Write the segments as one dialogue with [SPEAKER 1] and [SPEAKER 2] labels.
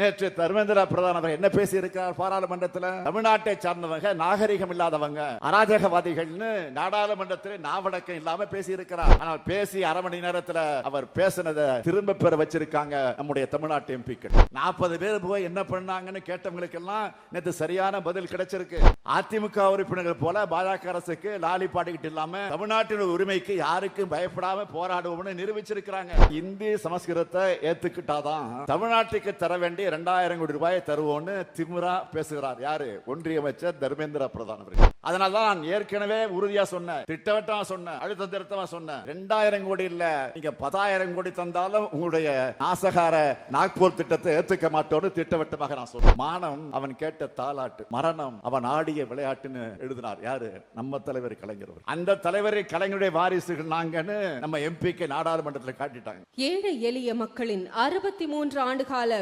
[SPEAKER 1] நேற்று தர்மேந்திர பிரதான் அவர் என்ன பேசி இருக்கிறார் பாராளுமன்றத்தில்? தமிழ்நாட்டை சார்ந்தவங்க நாகரிகம் இல்லாதவங்க அராஜகவாதிகள்னு நாடாளுமன்றத்தில் நாவடக்கம் இல்லாம பேசி இருக்கிறார் ஆனால் பேசி அரை மணி நேரத்தில் அவர் பேசினதை திரும்ப பெற வச்சிருக்காங்க நம்முடைய தமிழ்நாட்டு எம்பிக்கள். நாற்பது பேர் போய் என்ன பண்ணாங்கன்னு கேட்டவங்களுக்கு எல்லாம் நேற்று சரியான பதில் கிடைச்சிருக்கு. அதிமுக உறுப்பினர்கள் போல பாஜக அரசுக்கு லாலி பாடிக்கிட்டு இல்லாம தமிழ்நாட்டின் உரிமைக்கு யாருக்கும் பயப்படாம போராடுவோம்னு நிரூபிச்சிருக்கிறாங்க. இந்தி சமஸ்கிருதத்தை ஏத்துக்கிட்டாதான் தமிழ்நாட்டுக்கு தர வேண்டிய ரெண்டாயிரம் கோடி ரூபாயை தருவோம்னு திமுரா பேசுகிறார். யாரு? ஒன்றிய அமைச்சர் தர்மேந்திர பிரதான் அவர்கள். அதனால தான் ஏற்கனவே உறுதியா சொன்ன திட்டவட்டமா சொன்ன அழுத்த திருத்தமா சொன்ன ரெண்டாயிரம் கோடி இல்ல நீங்க பத்தாயிரம் கோடி தந்தாலும் உங்களுடைய நாசகார நாக்பூர் திட்டத்தை ஏத்துக்க மாட்டோம்னு திட்டவட்டமாக நான் சொன்னேன். மானம் அவன் கேட்ட தாலாட்டு மரணம் அவன் ஆடிய விளையாட்டுன்னு எழுதினார். யாரு? நம்ம தலைவர் கலைஞர் அந்த தலைவரை கலைஞருடைய வாரிசுகள் நாங்கன்னு நம்ம எம்பிக்கு நாடாளுமன்றத்தில் காட்டிட்டாங்க.
[SPEAKER 2] ஏழை எளிய மக்களின் அறுபத்தி மூன்று ஆண்டுகால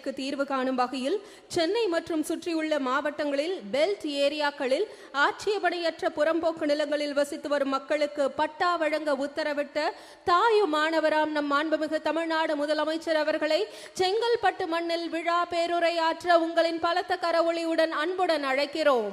[SPEAKER 2] பிரச்சனைக்கு தீர்வு காணும் வகையில் சென்னை மற்றும் சுற்றியுள்ள மாவட்டங்களில் பெல்ட் ஏரியாக்களில் ஆட்சேபணையற்ற புறம்போக்கு நிலங்களில் வசித்து வரும் மக்களுக்கு பட்டா வழங்க உத்தரவிட்ட தாயு மாணவராம் நம் மாண்புமிகு தமிழ்நாடு முதலமைச்சர் அவர்களை செங்கல்பட்டு மண்ணில் விழா பேருரையாற்ற உங்களின் பலத்த கரவொளியுடன் அன்புடன் அழைக்கிறோம்.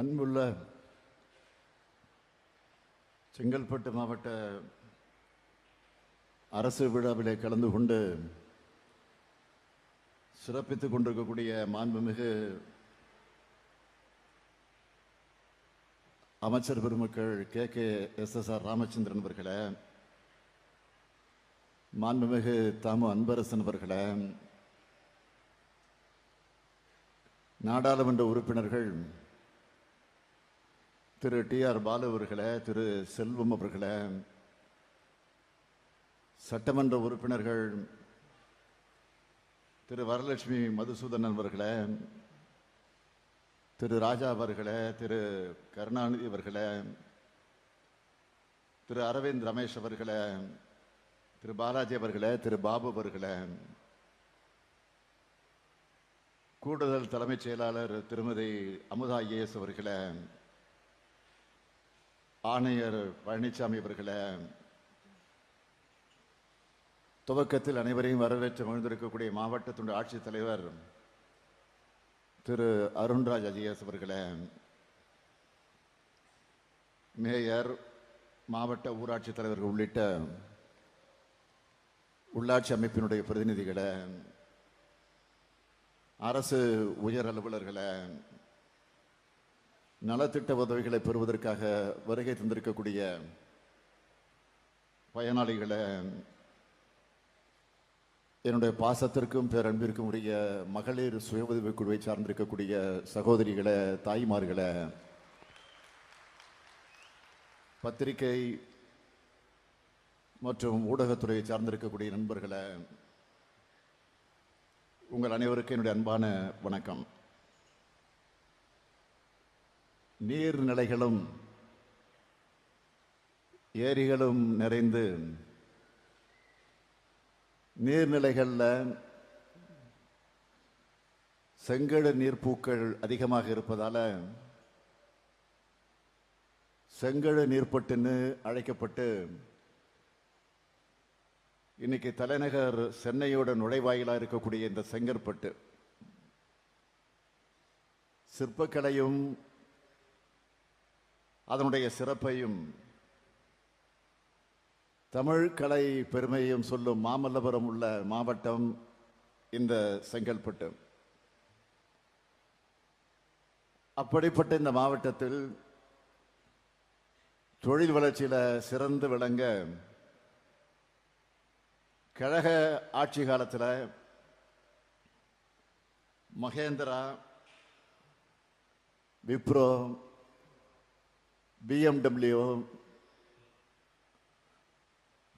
[SPEAKER 1] அன்புள்ள செங்கல்பட்டு மாவட்ட அரசு விழாவிலே கலந்து கொண்டு சிறப்பித்துக் கொண்டிருக்கக்கூடிய மாண்புமிகு அமைச்சர் பெருமக்கள் K. K. S. S. R. Ramachandran அவர்களே மாண்புமிகு தாமு அன்பரசன் அவர்களே நாடாளுமன்ற உறுப்பினர்கள் திரு டி ஆர் பாலு அவர்களே திரு செல்வம் அவர்களே சட்டமன்ற உறுப்பினர்கள் திரு வரலட்சுமி மதுசூதனன் அவர்களே திரு ராஜா அவர்களே திரு கருணாநிதி அவர்களே திரு அரவிந்த் ரமேஷ் அவர்களே திரு பாலாஜி அவர்களே திரு பாபு அவர்களே கூடுதல் தலைமைச் செயலாளர் திருமதி அமுதா ஐஏஎஸ் அவர்களே ஆணையர் பழனிசாமி அவர்களை துவக்கத்தில் அனைவரையும் வரவேற்று மகிழ்ந்திருக்கக்கூடிய மாவட்டத்துடைய ஆட்சித்தலைவர் திரு அருண்ராஜ் அஜிஎஸ் அவர்களை மேயர் மாவட்ட ஊராட்சி தலைவர்கள் உள்ளிட்ட உள்ளாட்சி அமைப்பினுடைய பிரதிநிதிகளை அரசு உயர் அலுவலர்களை நலத்திட்ட உதவிகளை பெறுவதற்காக வருகை தந்திருக்கக்கூடிய பயனாளிகளை என்னுடைய பாசத்திற்கும் பேரன்பிற்கும் உரிய மகளிர் சுய உதவிக் குழுவை சார்ந்திருக்கக்கூடிய சகோதரிகளை தாய்மார்களை பத்திரிகை மற்றும் ஊடகத்துறையை சார்ந்திருக்கக்கூடிய நண்பர்களை உங்கள் அனைவருக்கும் என்னுடைய அன்பான வணக்கம். நீர்நிலைகளும் ஏரிகளும் நிறைந்து நீர்நிலைகளில் செங்கழு நீர்ப்பூக்கள் அதிகமாக இருப்பதால் செங்கழு நீர்ப்பட்டுன்னு அழைக்கப்பட்டு இன்னைக்கு தலைநகர் சென்னையோட நுழைவாயிலாக இருக்கக்கூடிய இந்த செங்கற்பட்டு சிற்பக்கலையும் அதனுடைய சிறப்பையும் தமிழ் கலை பெருமையும் சொல்லும் மாமல்லபுரம் உள்ள மாவட்டம் இந்த செங்கல்பட்டு. அப்படிப்பட்ட இந்த மாவட்டத்தில் தொழில் வளர்ச்சியில் சிறந்து விளங்க கழக ஆட்சி காலத்தில் Mahindra Wipro BMW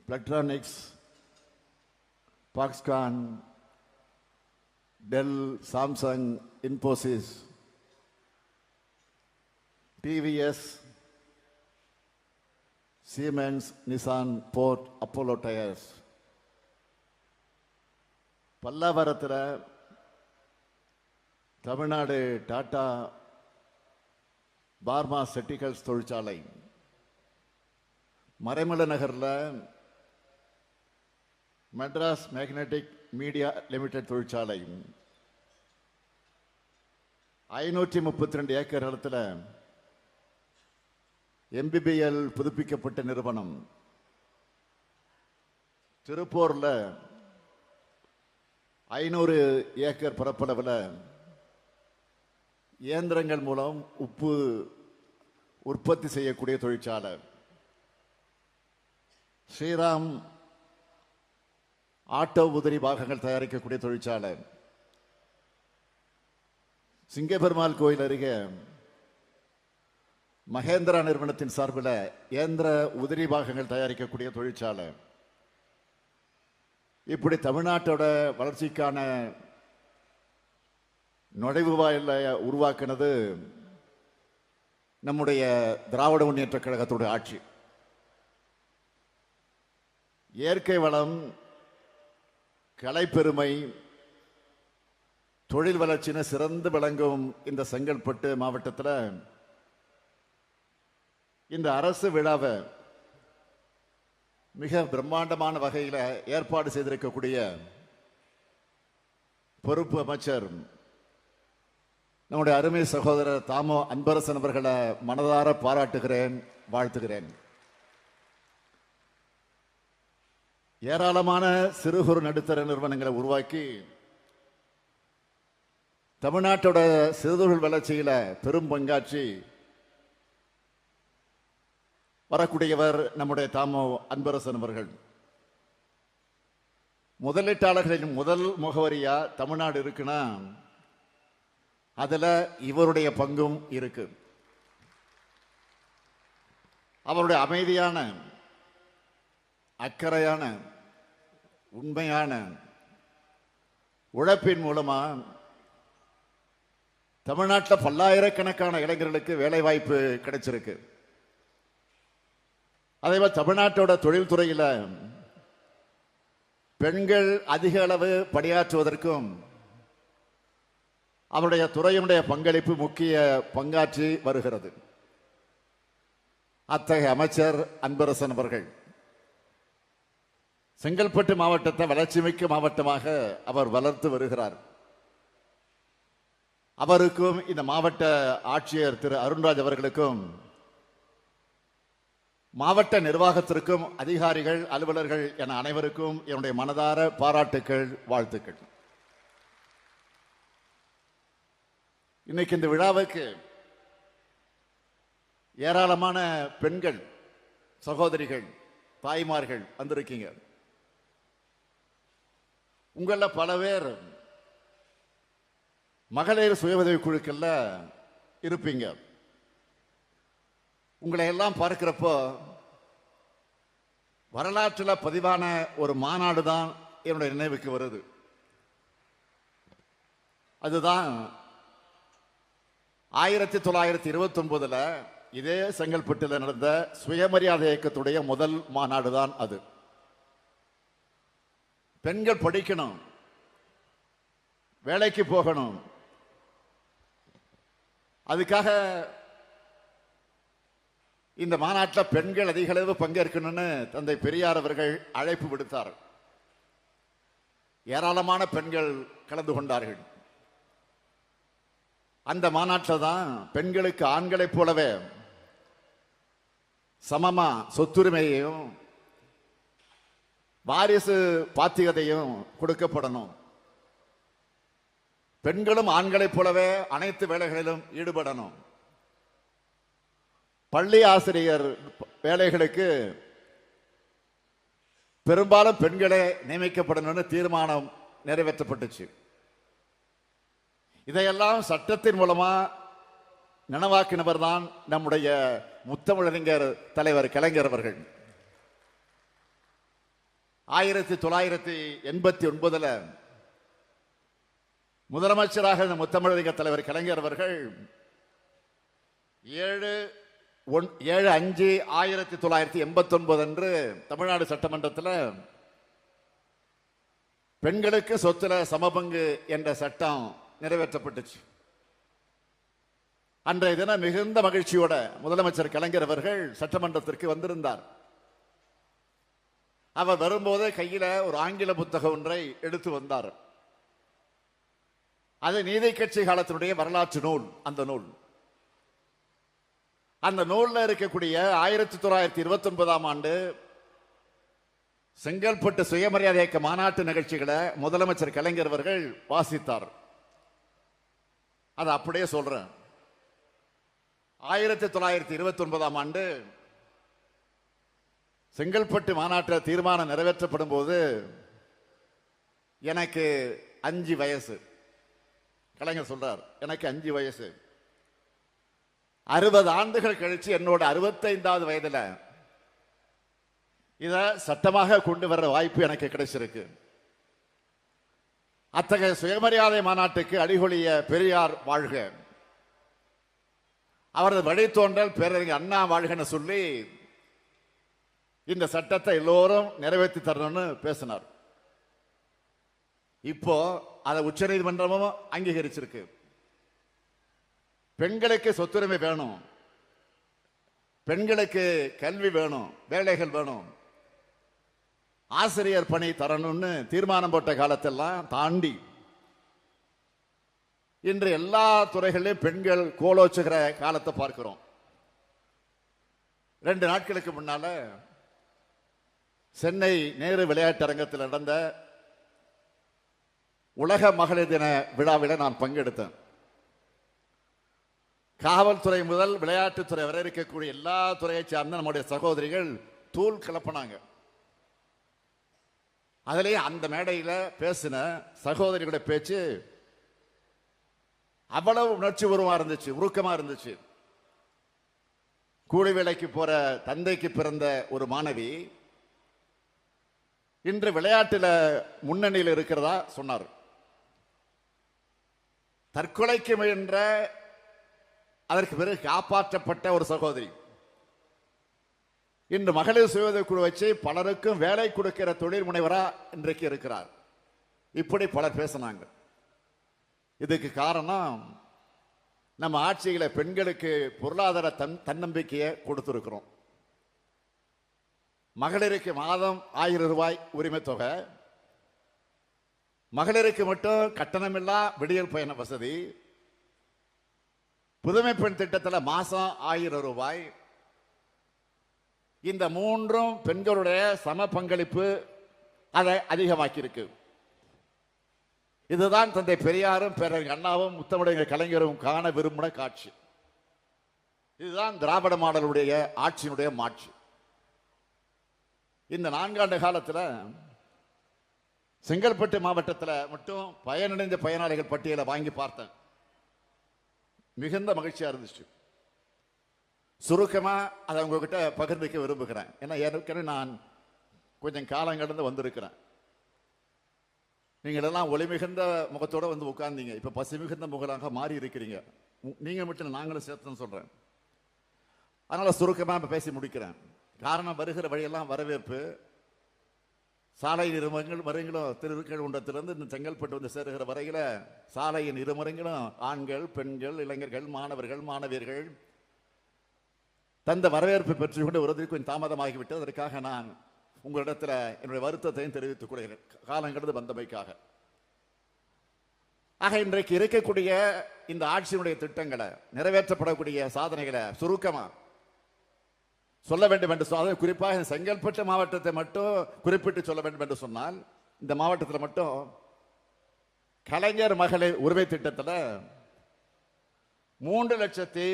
[SPEAKER 1] Flextronics Foxconn Dell Samsung Infosys TVS Siemens Nissan Ford Apollo tyres பல்லாவரத்தில் தமிழ்நாடு டாட்டா பார்மா செட்டிகல்ஸ் தொழிற்சாலை. மறைமலை நகரில் மெட்ராஸ் மேக்னெட்டிக் மீடியா லிமிடெட் தொழிற்சாலை. ஐநூற்றி முப்பத்தி ரெண்டு ஏக்கர் இடத்துல எம்பிபிஎல் புதுப்பிக்கப்பட்ட நிறுவனம். திருப்பூரில் ஐநூறு ஏக்கர் பரப்பளவில் இயந்திரங்கள் மூலம் உப்பு உற்பத்தி செய்யக்கூடிய தொழிற்சாலை. ஸ்ரீராம் ஆட்டோ உதிரி பாகங்கள் தயாரிக்கக்கூடிய தொழிற்சாலை. சிங்கபெருமாள் கோயில் அருகே மகேந்திரா நிறுவனத்தின் சார்பில் இயந்திர உதிரி பாகங்கள் தயாரிக்கக்கூடிய தொழிற்சாலை. இப்படி தமிழ்நாட்டோட வளர்ச்சிக்கான நுழைவு வாயில உருவாக்குனது நம்முடைய திராவிட முன்னேற்ற கழகத்தோட ஆட்சி. இயற்கை வளம் கலைப்பெருமை தொழில் வளர்ச்சின்னு சிறந்து விளங்கும் இந்த செங்கல்பட்டு மாவட்டத்தில் இந்த அரசு விழாவை மிக பிரம்மாண்டமான வகையில் ஏற்பாடு செய்திருக்கக்கூடிய பொறுப்பு அமைச்சர் நம்முடைய அருமை சகோதரர் தாமோ அன்பரசன் அவர்களை மனதார பாராட்டுகிறேன் வாழ்த்துகிறேன். ஏராளமான சிறு குறு நடுத்தர நிறுவனங்களை உருவாக்கி தமிழ்நாட்டோட சிறுதொழில் வளர்ச்சியில் பெரும் பங்காற்றி வரக்கூடியவர் நம்முடைய தாமோ அன்பரசன் அவர்கள். முதலீட்டாளர்களின் முதல் முகவரியா தமிழ்நாடு இருக்குன்னா அதில் இவருடைய பங்கும் இருக்கு. அவருடைய அமைதியான அக்கறையான உண்மையான உழைப்பின் மூலமாக தமிழ்நாட்டில் பல்லாயிரக்கணக்கான இளைஞர்களுக்கு வேலைவாய்ப்பு கிடைச்சிருக்கு. அதே மாதிரி தமிழ்நாட்டோட தொழில்துறையில் பெண்கள் அதிக அளவு பணியாற்றுவதற்கும் அவருடைய துறையினுடைய பங்களிப்பு முக்கிய பங்காற்றி வருகிறது. அத்தகைய அமைச்சர் அன்பரசன் அவர்கள் செங்கல்பட்டு மாவட்டத்தை வளர்ச்சிமிக்க மாவட்டமாக அவர் வளர்த்து வருகிறார். அவருக்கும் இந்த மாவட்ட ஆட்சியர் திரு அருண்ராஜ் அவர்களுக்கும் மாவட்ட நிர்வாகத்திற்கும் அதிகாரிகள் அலுவலர்கள் என அனைவருக்கும் என்னுடைய மனதார பாராட்டுக்கள் வாழ்த்துக்கள். இன்னைக்கு இந்த விழாவுக்கு ஏராளமான பெண்கள் சகோதரிகள் தாய்மார்கள் வந்திருக்கீங்க. உங்களில் பல பேர் மகளிர் சுய உதவி குழுக்கள்ல இருப்பீங்க. உங்களை எல்லாம் பார்க்கிறப்போ வரலாற்றில் பதிவான ஒரு மாநாடு தான் என்னுடைய நினைவுக்கு வருது. அதுதான் ஆயிரத்தி தொள்ளாயிரத்தி இருபத்தி ஒன்பதுல இதே செங்கல்பட்டில் நடந்த சுயமரியாதை இயக்கத்துடைய முதல் மாநாடு தான் அது. பெண்கள் படிக்கணும். வேலைக்கு போகணும். அதுக்காக இந்த மாநாட்டில் பெண்கள் அதிக அளவு பங்கேற்கணும்னு தந்தை பெரியார் அவர்கள் அழைப்பு விடுத்தார். ஏராளமான பெண்கள் கலந்து கொண்டார்கள். அந்த மாநாட்டில் தான் பெண்களுக்கு ஆண்களைப் போலவே சமமா சொத்துரிமையையும் வாரிசு பாத்தியதையும் கொடுக்கப்படணும். பெண்களும் ஆண்களைப் போலவே அனைத்து வேலைகளிலும் ஈடுபடணும். பள்ளி ஆசிரியர் வேலைகளுக்கு பெரும்பாலும் பெண்களே நியமிக்கப்படணும்னு தீர்மானம் நிறைவேற்றப்பட்டுச்சு. இதையெல்லாம் சட்டத்தின் மூலமா நனவாக்கினவர் தான் நம்முடைய முத்தமிழறிஞர் தலைவர் கலைஞர் அவர்கள். ஆயிரத்தி தொள்ளாயிரத்தி எண்பத்தி ஒன்பதுல முதலமைச்சராக இந்த முத்தமிழறிஞர் தலைவர் கலைஞர் அவர்கள் ஏழு ஒன் ஏழு அஞ்சு ஆயிரத்தி தொள்ளாயிரத்தி எண்பத்தி ஒன்பது அன்று தமிழ்நாடு சட்டமன்றத்தில் பெண்களுக்கு சொத்துல சமபங்கு என்ற சட்டம் நிறைவேற்றப்பட்டுச்சு. அன்றைய தினம் மிகுந்த மகிழ்ச்சியோட முதலமைச்சர் கலைஞர் அவர்கள் சட்டமன்றத்திற்கு வந்திருந்தார். அவர் வரும்போது கையில ஒரு ஆங்கில புத்தகம் ஒன்றை எடுத்து வந்தார். அது நீதி கட்சி காலத்தினுடைய வரலாற்று நூல் அந்த நூல். அந்த நூல்ல இருக்கக்கூடிய ஆயிரத்தி தொள்ளாயிரத்தி இருபத்தி ஒன்பதாம் ஆண்டு செங்கல்பட்டு சுயமரியாதை இயக்க மாநாட்டு நிகழ்ச்சிகளை முதலமைச்சர் கலைஞர் அவர்கள் வாசித்தார். அதை அப்படியே சொல்றேன். ஆயிரத்தி தொள்ளாயிரத்தி இருபத்தி ஒன்பதாம் ஆண்டு செங்கல்பட்டு மாநாட்டில் தீர்மானம் நிறைவேற்றப்படும் போது எனக்கு அஞ்சு வயசு. கலைஞர் சொல்றார் எனக்கு அஞ்சு வயசு. அறுபது ஆண்டுகள் கழிச்சு என்னோட அறுபத்தைந்தாவது வயதுல இதை சட்டமாக கொண்டு வர்ற வாய்ப்பு எனக்கு கிடைச்சிருக்கு. அத்தகைய சுயமரியாதை மாநாட்டுக்கு அடிகொழிய பெரியார் வாழ்க. அவரது வழித்தோன்றல் பேரறிஞர் அண்ணா வாழ்கன்னு சொல்லி இந்த சட்டத்தை எல்லோரும் நிறைவேற்றி தரணும்னு பேசினார். இப்போ அதை உச்சநீதிமன்றமும் அங்கீகரிச்சிருக்கு. பெண்களுக்கு சொத்துரிமை வேணும். பெண்களுக்கு கல்வி வேணும். வேலைகள் வேணும். ஆசிரியர் பணி தரணும்னு தீர்மானம் போட்ட காலத்தெல்லாம் தாண்டி இன்று எல்லா துறைகளிலும் பெண்கள் கோலோச்சுகிற காலத்தை பார்க்கிறோம். ரெண்டு நாட்களுக்கு முன்னால சென்னை நேரு விளையாட்டரங்கத்தில் நடந்த உலக மகளிர் தின விழாவில் நான் பங்கெடுத்தேன். காவல்துறை முதல் விளையாட்டுத்துறை வரை இருக்கக்கூடிய எல்லா துறையை சார்ந்த நம்முடைய சகோதரிகள் தூள் கிளப்பினாங்க. அதிலே அந்த மேடையில் பேசின சகோதரிகளுடைய பேச்சு அவ்வளவு உணர்ச்சி உருவமாக இருந்துச்சு உருக்கமா இருந்துச்சு. கூலி வேலைக்கு போற தந்தைக்கு பிறந்த ஒரு மாணவி இன்று விளையாட்டுல முன்னணியில் இருக்கிறதா சொன்னார். தற்கொலைக்கு முயன்ற அதற்கு பிறகு காப்பாற்றப்பட்ட ஒரு சகோதரி. இன்று மகளிர் சுய குழு வச்சு பலருக்கும் வேலை கொடுக்கிற தொழில் முனைவரா இன்றைக்கு இருக்கிறார். இப்படி பலர் பேசினாங்க. இதுக்கு காரணம் நம்ம ஆட்சிகளை பெண்களுக்கு பொருளாதார தன் தன்னம்பிக்கையை கொடுத்துருக்குறோம். மகளிருக்கு மாதம் ஆயிரம் ரூபாய் உரிமை தொகை. மகளிருக்கு மட்டும் கட்டணமில்லா விடியல் பயண வசதி. புதுமை பெண் திட்டத்தில் மாதம் ஆயிரம் ரூபாய். இந்த மூன்றும் பெண்களுடைய சம பங்களிப்பு அதை அதிகமாக்கியிருக்கு. இதுதான் தந்தை பெரியாரும் பேரறிஞர் அண்ணாவும் முத்தமிழக கலைஞரும் காண விரும்பின காட்சி. இதுதான் திராவிட மாடலுடைய ஆட்சியினுடைய மாட்சி. இந்த நான்காண்டு காலத்தில் செங்கல்பட்டு மாவட்டத்தில் மட்டும் பயனடைந்த பயனாளிகள் பட்டியலை வாங்கி பார்த்தேன். மிகுந்த மகிழ்ச்சியாக இருந்துச்சு. சுருக்கமாக அதை உங்ககிட்ட பகிர்ந்துக்க விரும்புகிறேன். ஏன்னா ஏற்கனவே நான் கொஞ்சம் காலம் கடந்து வந்திருக்கிறேன். நீங்கள் எல்லாம் ஒளி மிகுந்த முகத்தோட வந்து உட்கார்ந்தீங்க. இப்போ பசி மிகுந்த முகலாக மாறி இருக்கிறீங்க. நீங்கள் மட்டும் நாங்களும் சேர்த்துன்னு சொல்கிறேன் அதனால் சுருக்கமாக இப்போ பேசி முடிக்கிறேன். காரணம் வருகிற வழியெல்லாம் வரவேற்பு. சாலை இருமரங்கள் மரங்களும் திருக்கழுண்டத்திலிருந்து இந்த செங்கல்பட்டு வந்து சேருகிற வரையில் சாலையின் இருமரங்களும் ஆண்கள் பெண்கள் இளைஞர்கள் மாணவர்கள் மாணவியர்கள் தந்த வரவேற்பை பெற்றுக்கொண்டு வருவதற்கு கொஞ்சம் தாமதமாகிவிட்டது. அதற்காக நான் உங்களிடத்தில் என்னுடைய வருத்தத்தையும் தெரிவித்துக் கொள்கிறேன். காலங்கிறது வந்தமைக்காக. ஆக இன்றைக்கு இருக்கக்கூடிய இந்த ஆட்சியினுடைய திட்டங்களை நிறைவேற்றப்படக்கூடிய சாதனைகளை சுருக்கமா சொல்ல வேண்டும் என்று சொன்னால் குறிப்பாக செங்கல்பட்டு மாவட்டத்தை மட்டும் குறிப்பிட்டு சொல்ல வேண்டும் என்று சொன்னால் இந்த மாவட்டத்தில் மட்டும் கலைஞர் மகளிர் உரிமை திட்டத்தில் மூன்று லட்சத்தி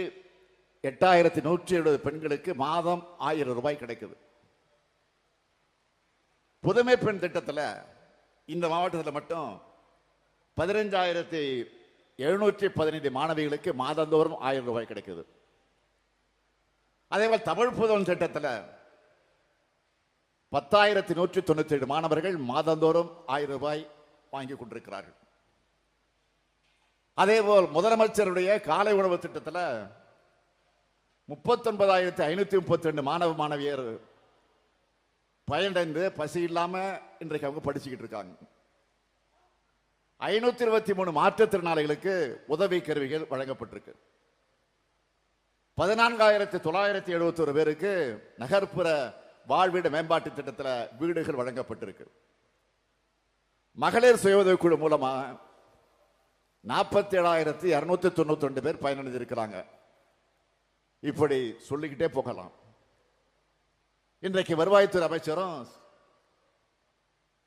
[SPEAKER 1] எட்டாயிரத்தி நூற்றி எழுபது பெண்களுக்கு மாதம் ஆயிரம் ரூபாய் கிடைக்குது. புதுமை பெண் திட்டத்தில் இந்த மாவட்டத்தில் மட்டும் பதினஞ்சாயிரத்தி எழுநூற்றி பதினைந்து மாணவிகளுக்கு மாதந்தோறும் ஆயிரம் ரூபாய் கிடைக்குது. அதே போல் தமிழ் புதன் திட்டத்தில் பத்தாயிரத்தி நூற்றி தொண்ணூத்தி ஏழு மாணவர்கள் மாதந்தோறும் ஆயிரம் ரூபாய் வாங்கி கொண்டிருக்கிறார்கள். அதேபோல் முதலமைச்சருடைய காலை உணவு திட்டத்தில் முப்பத்தொன்பதாயிரத்தி ஐநூற்றி முப்பத்தி ரெண்டு மாணவ மாணவியர் பயனடைந்து பசி இல்லாமல் இன்றைக்கு அவங்க படிச்சுக்கிட்டு இருக்காங்க. ஐநூத்தி இருபத்தி மூணு மாற்றுத்திறனாளிகளுக்கு உதவி கருவிகள் வழங்கப்பட்டிருக்கு. பதினான்காயிரத்தி தொள்ளாயிரத்தி எழுபத்தொரு பேருக்கு நகர்ப்புற வாழ்வீடு மேம்பாட்டு திட்டத்தில் வீடுகள் வழங்கப்பட்டிருக்கு. மகளிர் சுய உதவிக்குழு குழு மூலமா நாற்பத்தி ஏழாயிரத்தி இரநூத்தி தொண்ணூத்தி ரெண்டு பேர் பயனடைந்திருக்கிறாங்க இப்படி சொல்லிக்கிட்டே போகலாம். இன்றைக்கு வருவாய்த்துறை அமைச்சரும்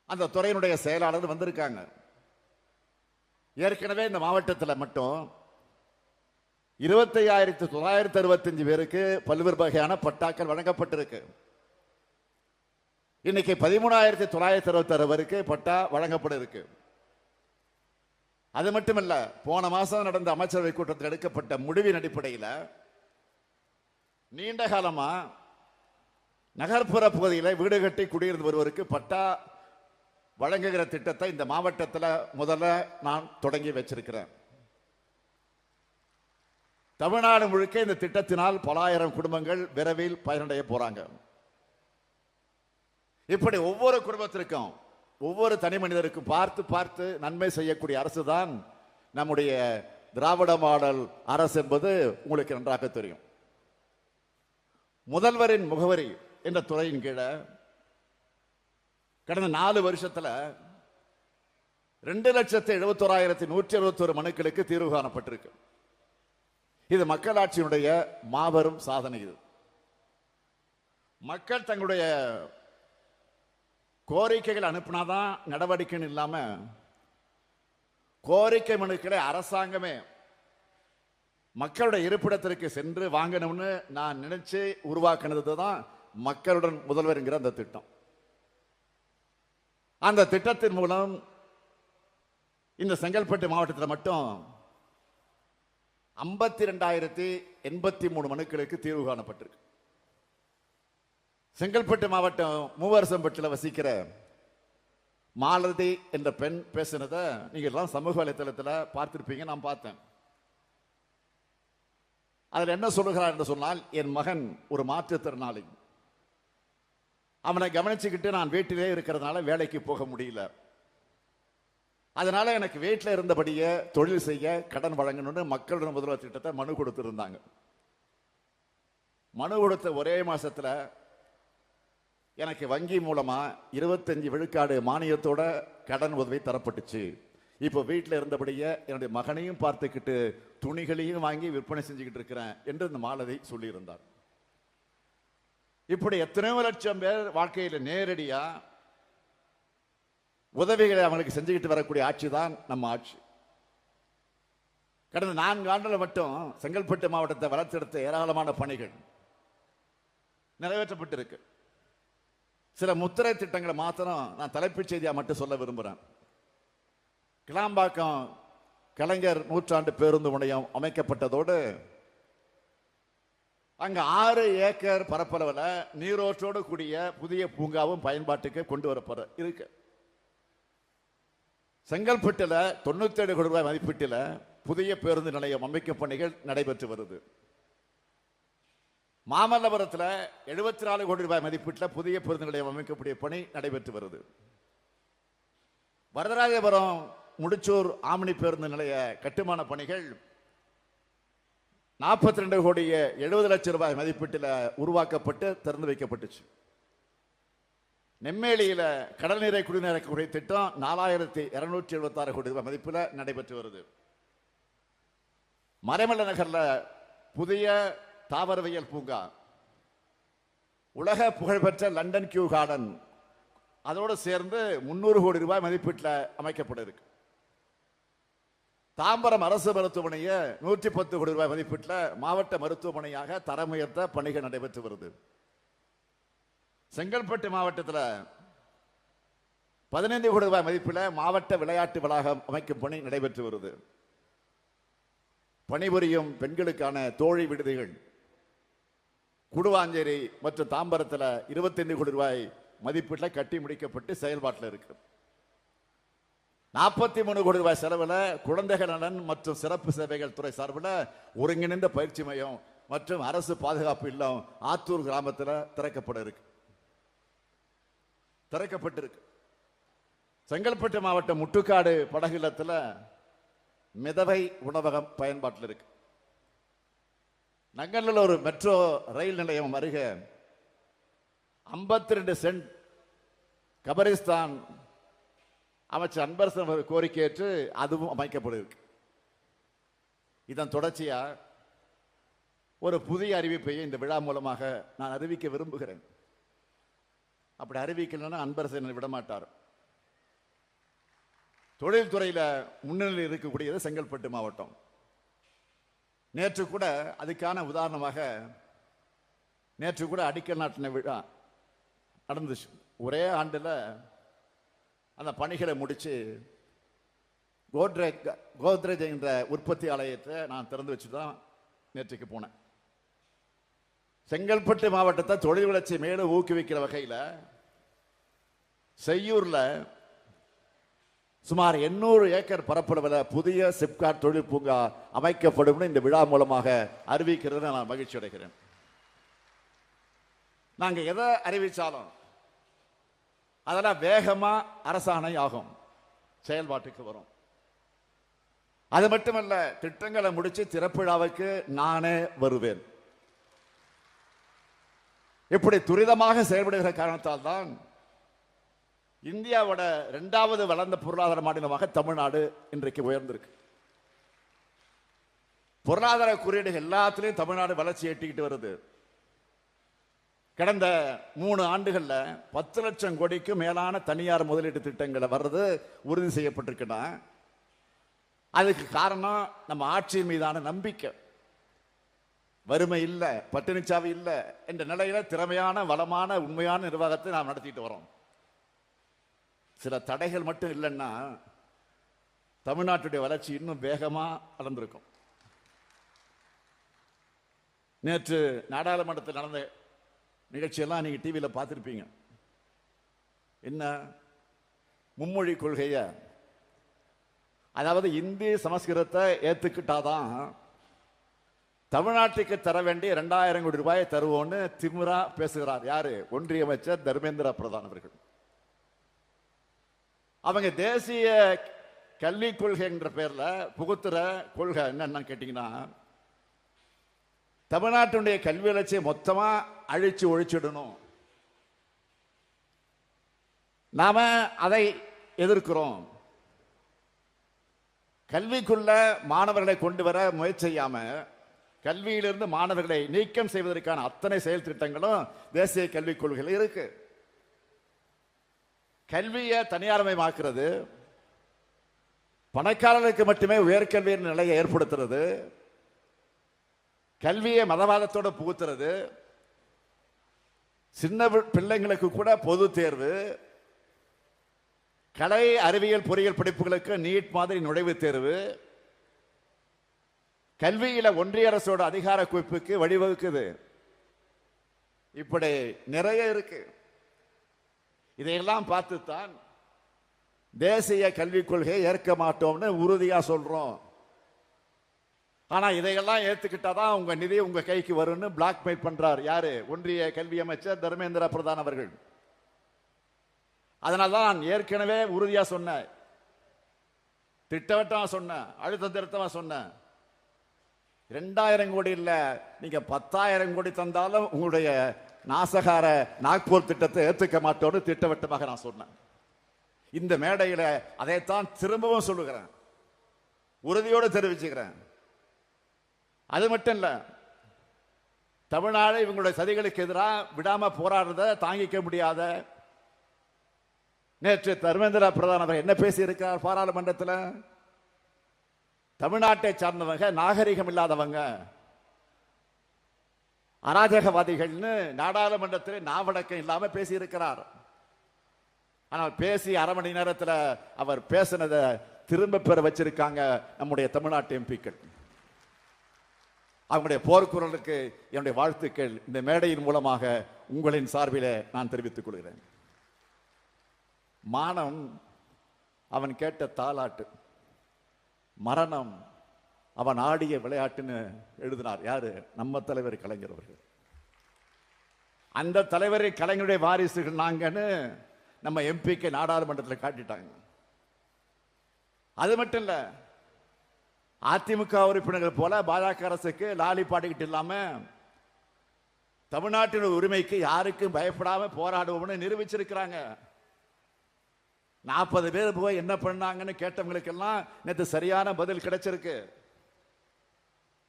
[SPEAKER 1] அந்த துறையினுடைய செயலாளர் வந்திருக்காங்க. ஏற்கனவே இந்த மாவட்டத்தில் மட்டும் இருபத்தையாயிரத்தி தொள்ளாயிரத்தி அறுபத்தஞ்சு பேருக்கு பல்வேறு வகையான பட்டாக்கள் வழங்கப்பட்டிருக்கு. இன்னைக்கு பதிமூணாயிரத்தி தொள்ளாயிரத்தி அறுபத்தாறு பேருக்கு பட்டா வழங்கப்பட இருக்கு அது மட்டுமல்ல போன மாசம் நடந்த அமைச்சரவை கூட்டத்தில் எடுக்கப்பட்ட முடிவின் அடிப்படையில் நீண்ட காலமா நகர்ப்புற பகுதியில் வீடு கட்டி குடியிருந்து வருவருக்கு பட்டா வழங்குகிற திட்டத்தை இந்த மாவட்டத்தில் முதல்ல நான் தொடங்கி வச்சிருக்கிறேன். தமிழ்நாடு முழுக்க இந்த திட்டத்தினால் பலாயிரம் குடும்பங்கள் விரைவில் பயனடைய போறாங்க. இப்படி ஒவ்வொரு குடும்பத்திற்கும் ஒவ்வொரு தனி மனிதருக்கும் பார்த்து பார்த்து நன்மை செய்யக்கூடிய அரசு தான் நம்முடைய திராவிட மாடல் அரசு என்பது உங்களுக்கு நன்றாக தெரியும். முதல்வரின் முகவரி என்ற துறையின் கீழே கடந்த நாலு வருஷத்துல ரெண்டு லட்சத்தி எழுபத்தோராயிரத்தி நூற்றி அறுபத்தோரு மனுக்களுக்கு தீர்வு காணப்பட்டிருக்கு. இது மக்களாட்சியினுடைய மாபெரும் சாதனை இது. மக்கள் தங்களுடைய கோரிக்கைகள் அனுப்பினாதான் நடவடிக்கைன்னு இல்லாம கோரிக்கை மனுக்களை அரசாங்கமே மக்களுடைய இருப்பிடத்திற்கு சென்று வாங்கணும்னு நான் நினைச்சு உருவாக்கினது தான் மக்களுடன் முதல்வருங்கிற அந்த திட்டம். அந்த திட்டத்தின் மூலம் இந்த செங்கல்பட்டு மாவட்டத்தில் மட்டும் ஐம்பத்தி ரெண்டாயிரத்தி எண்பத்தி மூணு மனுக்களுக்கு தீர்வு காணப்பட்டிருக்கு. செங்கல்பட்டு மாவட்டம் மூவரசம்பட்டில் வசிக்கிற மாலதி என்ற பெண் பேசினதை நீங்கள் எல்லாம் சமூக வலைத்தளத்தில் பார்த்துருப்பீங்க நான் பார்த்தேன். அதில் என்ன சொல்லுகிறார் என்று சொன்னால் என் மகன் ஒரு மாற்றுத்திறனாளி. அவனை கவனிச்சுக்கிட்டு நான் வீட்டிலே இருக்கிறதுனால வேலைக்கு போக முடியல. அதனால எனக்கு வீட்டில் இருந்தபடியே தொழில் செய்ய கடன் வழங்கணும்னு மக்களுடன் முதல்வர் திட்டத்தை மனு கொடுத்துருந்தாங்க. மனு கொடுத்த ஒரே மாதத்தில் எனக்கு வங்கி மூலமாக இருபத்தஞ்சு விழுக்காடு மானியத்தோட கடன் உதவி தரப்பட்டுச்சு. இப்போ வீட்டில் இருந்தபடியே என்னுடைய மகனையும் பார்த்துக்கிட்டு துணிகளையும் வாங்கி விற்பனை செஞ்சுக்கிட்டு இருக்கிறேன் என்று இந்த மாலதி சொல்லியிருந்தார். இப்படி எத்தனையோ லட்சம் பேர் வாழ்க்கையில் நேரடியாக உதவிகளை அவங்களுக்கு செஞ்சுக்கிட்டு வரக்கூடிய ஆட்சி தான் நம்ம ஆட்சி. கடந்த நான்கு ஆண்டுகள் மட்டும் செங்கல்பட்டு மாவட்டத்தை வளர்த்தெடுத்த ஏராளமான பணிகள் நிறைவேற்றப்பட்டிருக்கு. சில முத்திரை திட்டங்களை மாத்திரம் நான் தலைப்புச் செய்தியாக மட்டும் சொல்ல விரும்புகிறேன் கிளாம்பாக்கம் கலைஞர் நூற்றாண்டு பேருந்து முனையம் அமைக்கப்பட்டதோடு அங்கே ஆறு ஏக்கர் பரப்பளவில் நீரோற்றோடு கூடிய புதிய பூங்காவும் பயன்பாட்டுக்கு கொண்டு வரப்போற இருக்கு. செங்கல்பட்டுல தொண்ணூத்தேழு கோடி ரூபாய் மதிப்பீட்டில் புதிய பேருந்து நிலையம் அமைக்கும் பணிகள் நடைபெற்று வருது. மாமல்லபுரத்தில் எழுபத்தி நாலு கோடி ரூபாய் மதிப்பீட்டில் புதிய பேருந்து நிலையம் அமைக்கக்கூடிய பணி நடைபெற்று வருது. வரதராஜபுரம் முடிச்சூர் ஆமணி பேருந்து நிலைய கட்டுமான பணிகள் நாற்பத்தி ரெண்டு கோடிய எழுபது லட்சம் ரூபாய் மதிப்பீட்டில் உருவாக்கப்பட்டு திறந்து வைக்கப்பட்டுச்சு. நெம்மேலியில் கடல் நீரை குடிநீரக்கூடிய திட்டம் நாலாயிரத்தி இருநூற்றி எழுபத்தாறு கோடி ரூபாய் மதிப்பில் நடைபெற்று வருது. மறைமலை நகர்ல புதிய தாவரவியல் பூங்கா உலக புகழ்பெற்ற லண்டன் கியூ கார்டன் அதோடு சேர்ந்து முன்னூறு கோடி ரூபாய் மதிப்பீட்டில் அமைக்கப்பட இருக்கு தாம்பரம் அரசு மருத்துவமனையை நூற்றி பத்து கோடி ரூபாய் மதிப்பீட்டில் மாவட்ட மருத்துவமனையாக தரம் உயர்த்த பணிகள் நடைபெற்று வருது. செங்கல்பட்டு மாவட்டத்தில் பதினைந்து கோடி ரூபாய் மதிப்பில் மாவட்ட விளையாட்டு வளாகம் அமைக்கும் பணி நடைபெற்று வருது. பணிபுரியும் பெண்களுக்கான தோழி விடுதிகள் குடுவாஞ்சேரி மற்றும் தாம்பரத்தில் இருபத்தைந்து கோடி ரூபாய் மதிப்பீட்டில் கட்டி முடிக்கப்பட்டு செயல்பாட்டில் இருக்குது நாற்பத்தி மூணு கோடி ரூபாய் செலவில் குழந்தைகள் நலன் மற்றும் சிறப்பு சேவைகள் துறை சார்பில் ஒருங்கிணைந்த பயிற்சி மையம் மற்றும் அரசு பாதுகாப்பு இல்லம் ஆத்தூர் கிராமத்தில் திறக்கப்பட இருக்கு திறக்கப்பட்டிருக்கு. செங்கல்பட்டு மாவட்டம் முட்டுக்காடு படகு இல்லத்தில் மிதவை உணவகம் பயன்பாட்டில் இருக்கு. நங்கலில் ஒரு மெட்ரோ ரயில் நிலையம் அருகே ஐம்பத்தி ரெண்டு சென்ட் கபரிஸ்தான் அமைச்சர் அன்பரசன் அவர் கோரிக்கையேற்று அதுவும் அமைக்கப்பட்டிருக்கு. இதன் தொடர்ச்சியா ஒரு புதிய அறிவிப்பை இந்த விழா மூலமாக நான் அறிவிக்க விரும்புகிறேன். அப்படி அறிவிக்கலன்னா அன்பரசன் என்னை விடமாட்டார். தொழில்துறையில முன்னணியில் இருக்கக்கூடியது செங்கல்பட்டு மாவட்டம். நேற்று கூட அதுக்கான உதாரணமாக நேற்று கூட அடிக்கல் நாட்டின விழா நடந்துச்சு. ஒரே ஆண்டில் அந்த பணிகளை முடித்து கோத்ரேஜ் கோத்ரேஜ் என்ற உற்பத்தி ஆலயத்தை நான் திறந்து வச்சு தான் நேற்றுக்கு போனேன். செங்கல்பட்டு மாவட்டத்தை தொழில் வளர்ச்சி மேலும் ஊக்குவிக்கிற வகையில் செய்யூரில் சுமார் 800 ஏக்கர் பரப்பளவில் புதிய சிப்காட் தொழில் பூங்கா அமைக்கப்படும் இந்த விழா மூலமாக அறிவிக்கிறது நான் மகிழ்ச்சி அடைகிறேன் நாங்கள் எதை அறிவிச்சாலும் அதெல்லாம் வேகமா அரசாணை ஆகும். செயல்பாட்டுக்கு வரும். அது மட்டுமல்ல திட்டங்களை முடிச்சு திறப்பிழாவுக்கு நானே வருவேன். இப்படி துரிதமாக செயல்படுகிற காரணத்தால் தான் இந்தியாவோட இரண்டாவது வளர்ந்த பொருளாதார மாநிலமாக தமிழ்நாடு இன்றைக்கு உயர்ந்திருக்கு. பொருளாதார குறியீடு எல்லாத்திலையும் தமிழ்நாடு வளர்ச்சி எட்டிக்கிட்டு வருது. கடந்த மூணு ஆண்டுகளில் பத்து லட்சம் கோடிக்கு மேலான தனியார் முதலீட்டு திட்டங்களை வர்றது உறுதி செய்யப்பட்டிருக்குன்னா அதுக்கு காரணம் நம்ம ஆட்சியின் மீதான நம்பிக்கை. வறுமை இல்லை பட்டினிச்சாவி இல்லை என்ற நிலையில திறமையான வளமான உண்மையான நிர்வாகத்தை நாம் நடத்திட்டு வரோம் சில தடைகள் மட்டும் இல்லைன்னா தமிழ்நாட்டுடைய வளர்ச்சி இன்னும் வேகமா வளர்ந்துருக்கும். நேற்று நாடாளுமன்றத்தில் நடந்த நிகழ்ச்சியெல்லாம் நீங்கள் டிவியில் பார்த்துருப்பீங்க. என்ன? மும்மொழி கொள்கையை. அதாவது இந்தி சமஸ்கிருதத்தை ஏற்றுக்கிட்டாதான் தமிழ்நாட்டுக்கு தர வேண்டிய ரெண்டாயிரம் கோடி ரூபாயை தருவோம்னு திமுரா பேசுகிறார். யாரு? ஒன்றிய அமைச்சர் தர்மேந்திர பிரதான் அவர்கள். அவங்க தேசிய கல்விக் கொள்கைன்ற பேரில் புகுத்துற கொள்கை என்னென்னு கேட்டிங்கன்னா தமிழ்நாட்டினுடைய கல்வி வளர்ச்சியை மொத்தமாக அழிச்சு ஒழிச்சிடணும். நாம் அதை எதிர்க்கிறோம். கல்விக்குள்ள மாணவர்களை கொண்டு வர முயற்சி செய்யாமல் கல்வியிலிருந்து மாணவர்களை நீக்கம் செய்வதற்கான அத்தனை செயல் திட்டங்களும் தேசிய கல்விக் கொள்கையில் இருக்கு. கல்வியை தனியார்மயமாக்குறது பணக்காரர்களுக்கு மட்டுமே உயர்கல்வியின் நிலையை ஏற்படுத்துறது கல்வியை மதவாதத்தோட புகுத்துறது. சின்ன பி- பிள்ளைங்களுக்கு கூட பொது தேர்வு. கலை அறிவியல் பொறியியல் படிப்புகளுக்கு நீட் மாதிரி நுழைவுத் தேர்வு. கல்வியில் ஒன்றிய அரசோட அதிகார குவிப்புக்கு வழிவகுக்குது. இப்படி நிறைய இருக்கு. இதையெல்லாம் பார்த்துத்தான் தேசிய கல்விக் கொள்கையை ஏற்க மாட்டோம்னு உறுதியாக சொல்றோம். ஆனால் இதையெல்லாம் ஏற்றுக்கிட்டால் தான் உங்கள் நிதி உங்கள் கைக்கு வரும்னு பிளாக்மெயில் பண்ணுறார் யார்? ஒன்றிய கல்வி அமைச்சர் தர்மேந்திர பிரதான் அவர்கள். அதனால் நான் ஏற்கனவே உறுதியாக சொன்னேன். திட்டவட்டமாக சொன்னேன். அழுத்த திருத்தமாக சொன்னேன். ரெண்டாயிரம் கோடி இல்லை நீங்கள் பத்தாயிரம் கோடி தந்தாலும் உங்களுடைய நாசகார நாக்பூர் திட்டத்தை ஏற்றுக்க மாட்டோம்னு திட்டவட்டமாக நான் சொன்னேன். இந்த மேடையில் அதைத்தான் திரும்பவும் சொல்லுகிறேன். உறுதியோடு தெரிவிச்சுக்கிறேன். அது மட்டும் இல்லை தமிழ்நாடு இவங்களுடைய சதிகளுக்கு எதிராக விடாமல் போராடுறத தாங்கிக்க முடியாத நேற்று தர்மேந்திர பிரதான் அவர் என்ன பேசி பாராளுமன்றத்தில்? தமிழ்நாட்டை சார்ந்தவங்க நாகரிகம் இல்லாதவங்க அராஜகவாதிகள்னு நாடாளுமன்றத்தில் நாவடக்கம் இல்லாமல் பேசியிருக்கிறார். ஆனால் பேசி அரை மணி நேரத்தில் அவர் பேசினதை திரும்ப பெற வச்சிருக்காங்க நம்முடைய தமிழ்நாட்டு எம்பிக்கள். அவங்களுடைய போர்க்குரலுக்கு என்னுடைய வாழ்த்துக்கள். இந்த மேடையின் மூலமாக உங்களின் சார்பிலே நான் தெரிவித்துக் கொள்கிறேன். மானம் அவன் கேட்ட தாலாட்டு. மரணம் அவன் ஆடிய விளையாட்டுன்னு எழுதினார். யாரு? நம்ம தலைவர் கலைஞர் அவர்கள். அந்த தலைவரை கலைஞருடைய வாரிசுகள் நாங்கன்னு நம்ம எம்பிக்கு நாடாளுமன்றத்தில் காட்டிட்டாங்க. அது மட்டும் இல்லை அதிமுக உறுப்பினர்கள் போல பாஜக அரசுக்கு லாலி பாடிக்கிட்டு இல்லாமல் தமிழ்நாட்டின் உரிமைக்கு யாருக்கும் பயப்படாமல் போராடுவோம்னு நிரூபிச்சிருக்கிறாங்க. நாற்பது பேர் போய் என்ன பண்ணாங்கன்னு கேட்டவங்களுக்கெல்லாம் நேற்று சரியான பதில் கிடைச்சிருக்கு.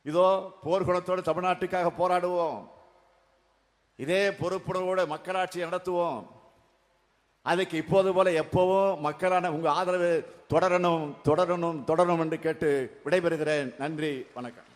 [SPEAKER 1] இதோ போர்க்குணத்தோடு தமிழ்நாட்டுக்காக போராடுவோம். இதே பொறுப்புணர்வோடு மக்களாட்சியை நடத்துவோம். அதுக்கு இப்போது போல எப்பவும் மக்களான உங்கள் ஆதரவு தொடரணும் தொடரணும் தொடரணும் என்று கேட்டு விடைபெறுகிறேன். நன்றி வணக்கம்.